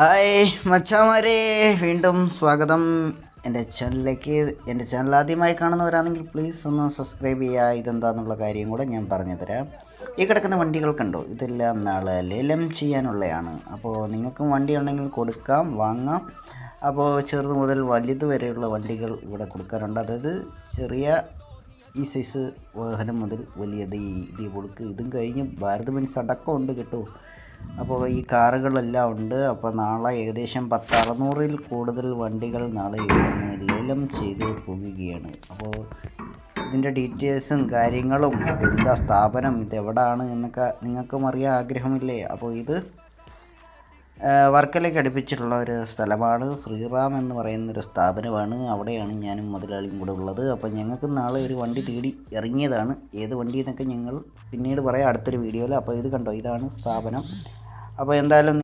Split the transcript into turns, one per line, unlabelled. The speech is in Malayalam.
ഹായ് മച്ചാമാരെ വീണ്ടും സ്വാഗതം. എന്റെ ചാനലിലേക്ക് എന്റെ ചാനൽ ആദ്യമായി കാണുന്നവരാണെങ്കിൽ പ്ലീസ് ഒന്ന് സബ്സ്ക്രൈബ് ചെയ്യുക. ഇതെന്താന്നുള്ള കാര്യം കൂടെ ഞാൻ പറഞ്ഞു തരാം. ഈ കിടക്കുന്ന വണ്ടികൾ കണ്ടോ? ഇതെല്ലാം നാളെ ലേലം ചെയ്യാനുള്ളതാണ് അപ്പോൾ നിങ്ങൾക്കും വണ്ടി ഉണ്ടെങ്കിൽ കൊടുക്കാം വാങ്ങാം. അപ്പോൾ ചെറുത് മുതൽ വലുത് വരെയുള്ള വണ്ടികൾ ഇവിടെ കൊടുക്കാറുണ്ട്. അതായത് ചെറിയ ഈ സൈസ് വാഹനം മുതൽ വലിയത് ഈ ഇത് കൊടുക്കുക ഇതും കഴിഞ്ഞ് ഭാരത് ബെൻസ് അടക്കം ഉണ്ട് കേട്ടോ. അപ്പോൾ ഈ കാറുകളെല്ലാം ഉണ്ട്. അപ്പോൾ നാളെ ഏകദേശം പത്ത് അറുന്നൂറിൽ കൂടുതൽ വണ്ടികൾ നാളെ ഇവിടുന്ന് ലേലം ചെയ്ത് പോവുകയാണ്. അപ്പോൾ ഇതിന്റെ ഡീറ്റെയിൽസും കാര്യങ്ങളും ഇതെന്താ സ്ഥാപനം ഇതെവിടാണ് എന്നൊക്കെ നിങ്ങൾക്കും അറിയാൻ ആഗ്രഹമില്ലേ? അപ്പോൾ ഇത് വർക്കലേക്ക് അടുപ്പിച്ചിട്ടുള്ള ഒരു സ്ഥലമാണ്. ശ്രീറാം എന്ന് പറയുന്ന ഒരു സ്ഥാപനമാണ്. അവിടെയാണ് ഞാനും മുതലാളിയും കൂടെ ഉള്ളത്. അപ്പോൾ ഞങ്ങൾക്ക് നാളെ ഒരു വണ്ടി തേടി ഇറങ്ങിയതാണ്. ഏത് വണ്ടി എന്നൊക്കെ ഞങ്ങൾ പിന്നീട് പറയാം അടുത്തൊരു വീഡിയോയിൽ. അപ്പോൾ ഇത് കണ്ടോ? ഇതാണ് സ്ഥാപനം. അപ്പോൾ എന്തായാലും